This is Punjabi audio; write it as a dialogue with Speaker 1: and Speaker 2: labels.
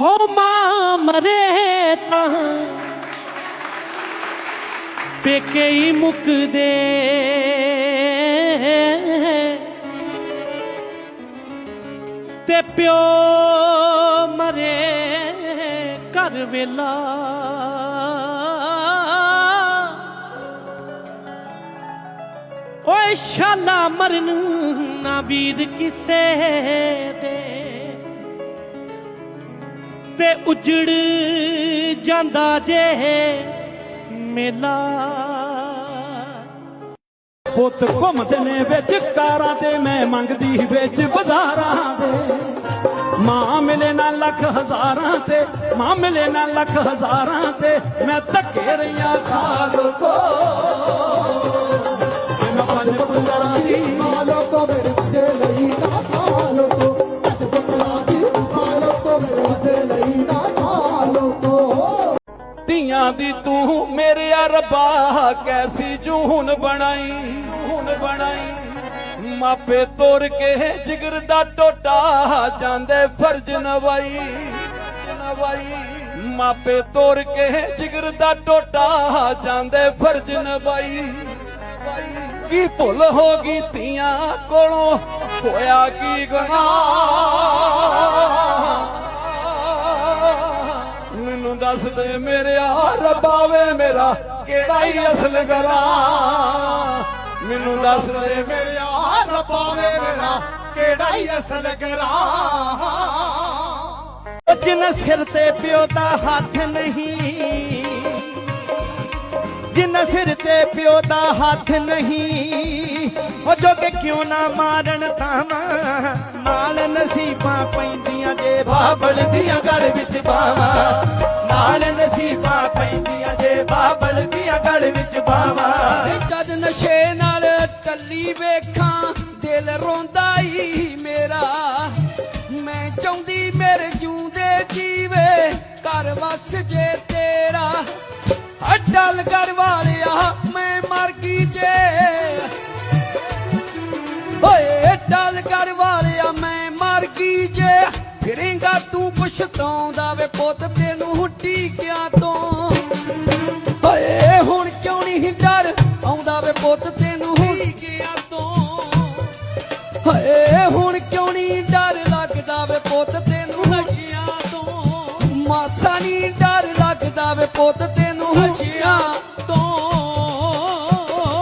Speaker 1: ਹੋ ਮਾਂ ਮਰੇ ਤਾਂ। ਪੇਕੇ ਹੀ ਮੁਕਦੇ। ਤੇ ਪਿਓ ਮਰੇ ਘਰ ਵੇਲਾ। ਓਏ ਸ਼ਾਲਾ ਮਰਨ ਨਾ ਵੀਰ ਕਿਸੇ ਦੇ। ਤੇ ਉਜੜ ਜਾਂਦਾ ਜੇ ਮੇਲਾ।
Speaker 2: ਪੁੱਤ ਘੁੰਮਦੇ ਨੇ ਵਿੱਚ, ਕਾਰਾਂ ਤੇ ਮੈਂ ਮੰਗਦੀ ਵਿੱਚ, ਬਾਜ਼ਾਰਾਂ ਦੇ ਮਾਂ ਮਿਲੇ ਨਾ ਲੱਖ ਹਜ਼ਾਰਾਂ ਤੇ, ਮਾਂ ਮਿਲੇ ਨਾ ਲੱਖ ਹਜ਼ਾਰਾਂ ਤੇ, ਮੈਂ ਧੱਕੇ ਰਹੀਆਂ ਖਾਲ ਕੋ। ਧੀਆਂ ਦੀ ਤੂੰ ਮੇਰੇ ਰੱਬਾ ਕੈਸੀ ਜੂਨ ਬਣਾਈ? ਜੂਨ ਬਣਾਈ। ਮਾਪੇ ਤੋਰ ਕੇ ਜਿਗਰ ਦਾ ਟੋਟਾ ਜਾਂਦੇ ਫਰਜ਼ ਨਵਾਈ ਨਵਾਈ। ਮਾਪੇ ਤੋਰ ਕੇ ਜਿਗਰ ਦਾ ਟੋਟਾ ਜਾਂਦੇ ਫਰਜ਼ ਨਵਾਈ। ਕੀ ਭੁੱਲ ਹੋ ਗਈ ਧੀਆਂ ਕੋਲੋਂ? ਹੋਇਆ ਕੀ ਗੁਨਾਹ? ਦੱਸ ਦੇ ਮੇਰੇ ਰੱਬਾ ਵੇ ਮੇਰਾ, ਕਿਹੜਾ ਹੀ ਅਸਲ ਗਰਾ ਮੈਨੂੰ ਦੱਸ ਦੇ ਮੇਰੇ
Speaker 3: ਰੱਬਾ ਵੇ ਮੇਰਾ, ਕਿਹੜਾ ਹੀ ਅਸਲ ਗਰਾ
Speaker 4: ਜਿਨ ਸਿਰ ਤੇ ਪਿਓ ਦਾ ਹੱਥ ਨਹੀਂ, ਜਿਨ ਸਿਰ ਤੇ ਪਿਓ ਦਾ ਹੱਥ ਨਹੀਂ, ਉਹ ਜੋਗੇ ਕਿਉਂ ਨਾ ਮਾਰਨ ਤਾਵਾਂ? ਨਾਲ ਨਸੀਬਾਂ ਪੈਂਦੀਆਂ ਜੇ ਬਾਬਲ ਦੀਆਂ ਗਲ ਵਿੱਚ ਬਾਵਾਂ। ਗਲ
Speaker 5: ਜਦ ਨਸ਼ੇ ਨਾਲ ਟੱਲੀ ਵੇਖਾਂ, ਦਿਲ ਰੋਂਦਾ ਈ ਮੇਰਾ। ਮੈਂ ਚਾਹੁੰਦੀ ਮੇਰੇ ਜਿਉਂਦੇ ਜੀਵੇ, ਘਰ ਵਸ ਜੇ ਤੇਰਾ। ਹੱਡਲ ਘਰ ਵਾਲਿਆ, ਮੈਂ ਮਰ ਗਈ ਜੇ। ਓਏ ਡਲ ਘਰ ਵਾਲਿਆ, ਮੈਂ ਮਰ ਗਈ ਜੇ। ਫਿਰੇਂਗਾ ਤੂੰ ਪਛਤਾਉਂਦਾ ਵੇ ਪੁੱਤ, ਤੈਨੂੰ ਟੀਕਿਆਂ ਤੋਂ? ਕਿਉਂ ਨਹੀਂ ਡਰ ਲੱਗਦਾ ਵੇ ਪੁੱਤ ਤੈਨੂੰ? ਨਸ਼ਿਆਂ ਤੋਂ। ਮਾਸਾ ਨਹੀਂ ਡਰ ਲੱਗਦਾ ਵੇ ਪੁੱਤ ਤੈਨੂੰ? ਨਸ਼ਿਆਂ ਤੋਂ।